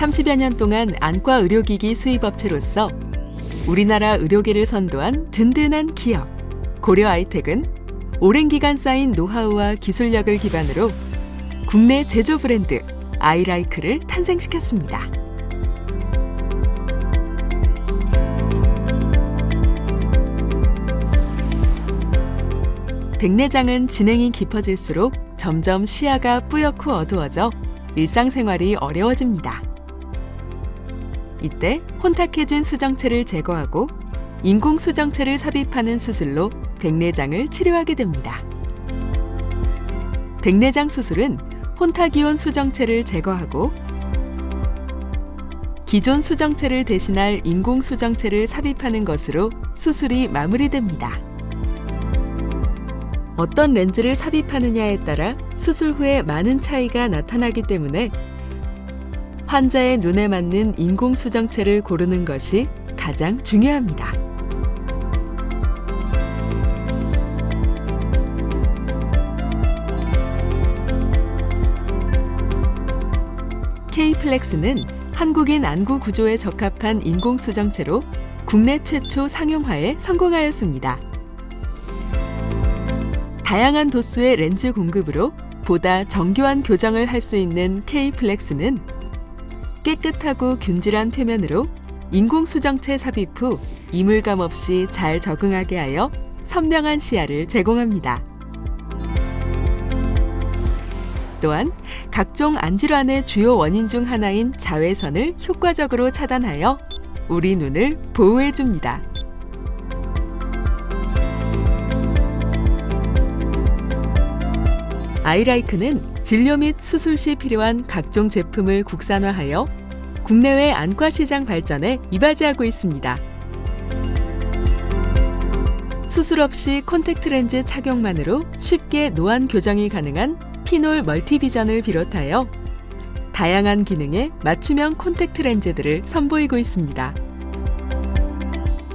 30여 년 동안 안과 의료기기 수입업체로서 우리나라 의료계를 선도한 든든한 기업 고려 아이텍은 오랜 기간 쌓인 노하우와 기술력을 기반으로 국내 제조 브랜드 아이라이크를 탄생시켰습니다. 백내장은 진행이 깊어질수록 점점 시야가 뿌옇고 어두워져 일상생활이 어려워집니다. 이때 혼탁해진 수정체를 제거하고 인공 수정체를 삽입하는 수술로 백내장을 치료하게 됩니다. 백내장 수술은 혼탁이온 수정체를 제거하고 기존 수정체를 대신할 인공 수정체를 삽입하는 것으로 수술이 마무리됩니다. 어떤 렌즈를 삽입하느냐에 따라 수술 후에 많은 차이가 나타나기 때문에 환자의 눈에 맞는 인공 수정체를 고르는 것이 가장 중요합니다. K플렉스는 한국인 안구 구조에 적합한 인공 수정체로 국내 최초 상용화에 성공하였습니다. 다양한 도수의 렌즈 공급으로 보다 정교한 교정을 할 수 있는 K플렉스는 깨끗하고 균질한 표면으로 인공 수정체 삽입 후 이물감 없이 잘 적응하게 하여 선명한 시야를 제공합니다. 또한 각종 안질환의 주요 원인 중 하나인 자외선을 효과적으로 차단하여 우리 눈을 보호해 줍니다. 아이라이크는 진료 및 수술 시 필요한 각종 제품을 국산화하여 국내외 안과 시장 발전에 이바지하고 있습니다. 수술 없이 콘택트 렌즈 착용만으로 쉽게 노안 교정이 가능한 피놀 멀티비전을 비롯하여 다양한 기능의 맞춤형 콘택트 렌즈들을 선보이고 있습니다.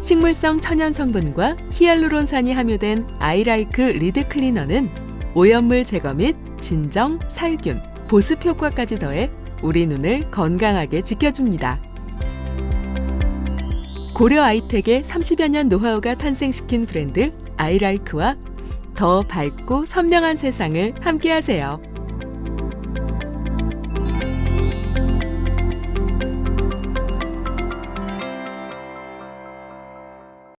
식물성 천연 성분과 히알루론산이 함유된 아이라이크 리드 클리너는 오염물 제거 및 진정, 살균, 보습 효과까지 더해 우리 눈을 건강하게 지켜줍니다. 고려 아이텍의 30여 년 노하우가 탄생시킨 브랜드 아이라이크와 더 밝고 선명한 세상을 함께하세요.